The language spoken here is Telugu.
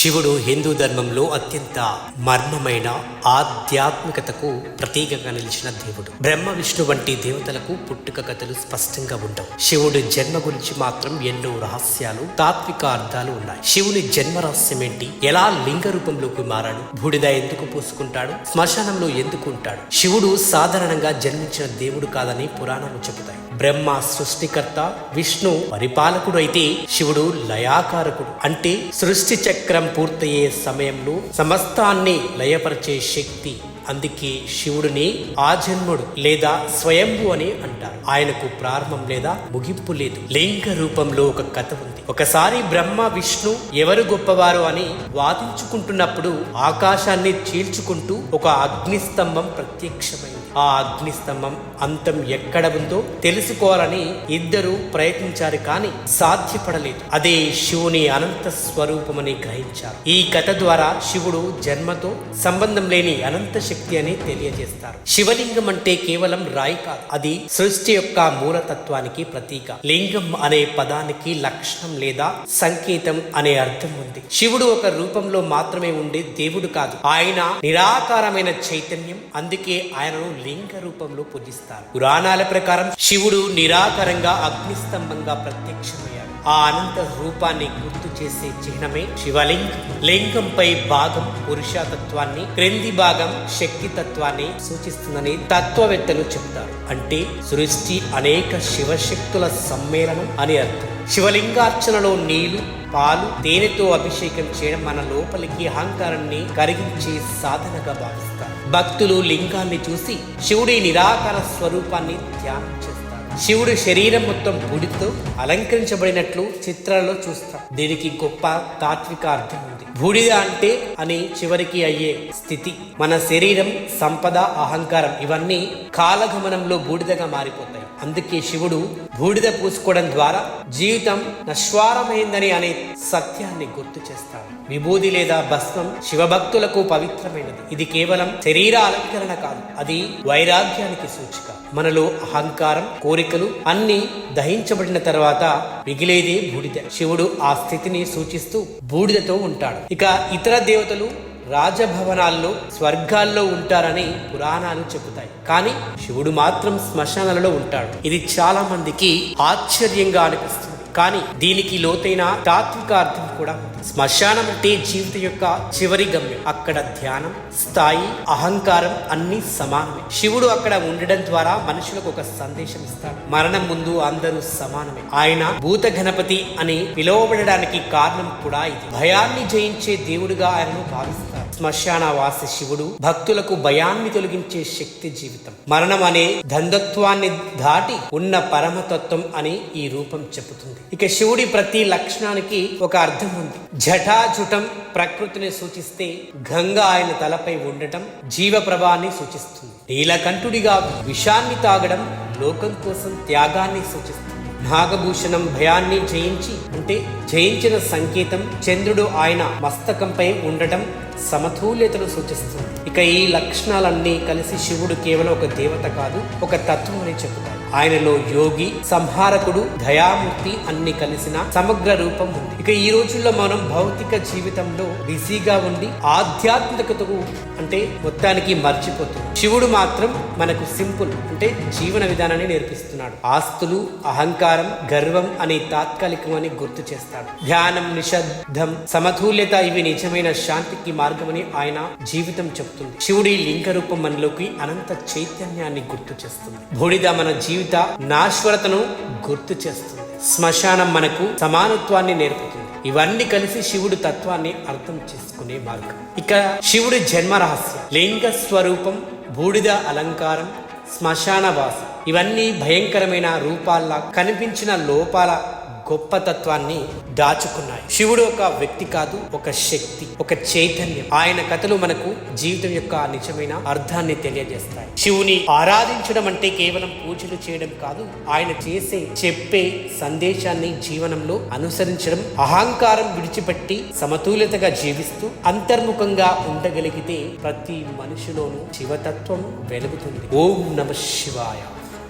శివుడు హిందూ ధర్మంలో అత్యంత మర్మమైన ఆధ్యాత్మికతకు ప్రతీకగా నిలిచిన దేవుడు. బ్రహ్మ విష్ణు వంటి దేవతలకు పుట్టుక కథలు స్పష్టంగా ఉండవు. శివుడి జన్మ గురించి మాత్రం ఎన్నో రహస్యాలు తాత్విక అర్థాలు ఉన్నాయి. శివుని జన్మ రహస్యం ఏంటి? ఎలా లింగ రూపంలోకి మారాడు? బూడిద ఎందుకు పూసుకుంటాడు? శ్మశానంలో ఎందుకు ఉంటాడు? శివుడు సాధారణంగా జన్మించిన దేవుడు కాదని పురాణాలు చెబుతాయి. బ్రహ్మ సృష్టికర్త విష్ణు పరిపాలకుడు అయితే శివుడు లయాకారకుడు. అంటే సృష్టి చక్రం పూర్తయ్యే సమయంలో సమస్తాన్ని లయపరిచే శక్తి అందుకే శివుడిని ఆజన్ముడు లేదా స్వయంభు అని అంటారు. ఆయనకు ప్రారంభం లేదా ముగింపు లేదు. లింగ రూపంలో ఒక కథ ఉంది. ఒకసారి బ్రహ్మ విష్ణు ఎవరు గొప్పవారు అని వాదించుకుంటున్నప్పుడు ఆకాశాన్ని చీల్చుకుంటూ ఒక అగ్నిస్తంభం ప్రత్యక్షమైంది. ఆ అగ్నిస్తంభం అంతం ఎక్కడ ఉందో తెలుసుకోవాలని ఇద్దరు ప్రయత్నించారు కానీ సాధ్యపడలేదు. అదే శివుని అనంత స్వరూపమని గ్రహించారు. ఈ కథ ద్వారా శివుడు జన్మతో సంబంధం లేని అనంత శక్తి అని తెలియజేస్తారు. శివలింగం అంటే కేవలం రాయి కాదు. అది సృష్టి యొక్క మూలతత్వానికి ప్రతీక. లింగం అనే పదానికి లక్షణం లేదా సంకేతం అనే అర్థం ఉంది. శివుడు ఒక రూపంలో మాత్రమే ఉండే దేవుడు కాదు. ఆయన నిరాకారమైన చైతన్యం. అందుకే ఆయనను లింగ రూపంలో పూజిస్తారు. పురాణాల ప్రకారం శివుడు నిరాకరంగా అగ్నిస్తంభంగా ప్రత్యక్షమయ్యాడు. ఆ అనంత రూపాన్ని గుర్తు చేసే చిహ్నమే శివలింగం. లింగంపై భాగం పురుషతత్వాన్ని క్రింది భాగం శక్తి తత్వాన్ని సూచిస్తుందని తత్వవేత్తలు చెప్తారు. అంటే సృష్టి అనేక శివశక్తుల సమ్మేళనం అని అర్థం. శివలింగార్చనలో నీళ్ళు పాలు తేనెతో అభిషేకం చేయడం మన లోపలికి అహంకారాన్ని కరిగించే సాధనగా భావిస్తారు. భక్తులు లింగాన్ని చూసి శివుడి నిరాకార స్వరూపాన్ని ధ్యానం చేస్తారు శివుడు శరీరం మొత్తం బూడితో అలంకరించబడినట్లు చిత్రాల్లో చూస్తాం. దీనికి గొప్ప తాత్విక అర్థం ఉంది. బూడిద అంటే అని చివరికి అయ్యే స్థితి. మన శరీరం సంపద అహంకారం ఇవన్నీ కాలగమనంలో బూడిదగా మారిపోతాయి. అందుకే శివుడు బూడిద పూసుకోవడం ద్వారా జీవితం నశ్వారమైందని అనే సత్యాన్ని గుర్తు చేస్తాడు. విభూది లేదా భస్మం శివభక్తులకు పవిత్రమైనది. ఇది కేవలం శరీర అలంకరణ కాదు అది వైరాగ్యానికి సూచిక. మనలో అహంకారం కోరిక కోరికలు అన్ని దహించబడిన తర్వాత మిగిలేదే బూడిద. శివుడు ఆ స్థితిని సూచిస్తూ బూడిదతో ఉంటాడు. ఇక ఇతర దేవతలు రాజభవనాల్లో స్వర్గాల్లో ఉంటారని పురాణాలు చెబుతాయి. కానీ శివుడు మాత్రం శ్మశానాలలో ఉంటాడు. ఇది చాలా మందికి ఆశ్చర్యంగా అనిపిస్తుంది. కానీ దీనికి లోతైన తాత్విక అర్థం కూడా శ్మశానం అంటే జీవిత యొక్క చివరి గమ్యం. అక్కడ ధ్యానం స్థాయి అహంకారం అన్ని సమానమే. శివుడు అక్కడ ఉండడం ద్వారా మనుషులకు ఒక సందేశం ఇస్తాడు. మరణం ముందు అందరూ సమానమే. ఆయన భూత గణపతి అని పిలువబడడానికి కారణం కూడా ఇది. భయాన్ని జయించే దేవుడిగా ఆయనను భావిస్తారు. శ్మశాన వాసి శివుడు భక్తులకు భయాన్ని తొలగించే శక్తి జీవితం. మరణం అనే ధంధత్వాన్ని దాటి ఉన్న పరమతత్వం అని ఈ రూపం చెబుతుంది. ఇక శివుడి ప్రతి లక్షణానికి ఒక అర్థం ఉంది. జటాజుటం ప్రకృతిని సూచిస్తే గంగ ఆయన తలపై ఉండటం జీవ ప్రభాన్ని సూచిస్తుంది. నీలకంఠుడిగా విషాన్ని తాగడం లోకం కోసం త్యాగాన్ని సూచిస్తుంది. నాగభూషణం భయాన్ని జయించి అంటే జయించిన సంకేతం చంద్రుడు ఆయన మస్తకంపై ఉండటం సమతుల్యతను సూచిస్తుంది. ఇక ఈ లక్షణాలన్నీ కలిసి శివుడు కేవలం ఒక దేవత కాదు ఒక తత్వం అని చెబుతారు ఆయనలో యోగి సంహారకుడు దయామూర్తి అన్ని కలిసిన సమగ్ర రూపం ఉంది. ఇక ఈ రోజుల్లో మనం భౌతిక జీవితంలో బిజీగా ఉండి ఆధ్యాత్మికతకు అంటే మొత్తానికి మర్చిపోతుంది శివుడు మాత్రం మనకు సింపుల్ అంటే జీవన విధానాన్ని నేర్పిస్తున్నాడు. ఆస్తులు అహంకారం గర్వం అనే తాత్కాలికమని గుర్తు చేస్తాడు. ధ్యానం నిశ్శబ్దం సమతుల్యత ఇవి నిజమైన శాంతికి మార్గమని ఆయన జీవితం చెప్తుంది శివుడి లింగ రూపం మనలోకి అనంత చైతన్యాన్ని గుర్తు చేస్తుంది. బూడిద మన జీవితం నాశ్వరతను గుర్తు చేస్తుంది. శ్మశానం మనకు సమానత్వాన్ని నేర్పుతుంది. ఇవన్నీ కలిసి శివుడు తత్వాన్ని అర్థం చేసుకునే మార్గం. ఇక శివుడి జన్మ రహస్యం. లింగ స్వరూపం బూడిద అలంకారం శ్మశాన వాసం ఇవన్నీ భయంకరమైన రూపాల్లా కనిపించిన లోపాల గొప్ప తత్వాన్ని దాచుకున్నాయి. శివుడు ఒక వ్యక్తి కాదు ఒక శక్తి ఒక చైతన్యం. ఆయన కథలు మనకు జీవితం యొక్క నిజమైన అర్థాన్ని తెలియజేస్తాయి. శివుని ఆరాధించడం అంటే కేవలం పూజలు చేయడం కాదు ఆయన చేసే చెప్పే సందేశాన్ని జీవనంలో అనుసరించడం అహంకారం విడిచిపెట్టి సమతుల్యతగా జీవిస్తూ అంతర్ముఖంగా ఉండగలిగితే ప్రతి మనిషిలోనూ శివతత్వం వెలుగుతుంది. ఓం నమ శివాయ.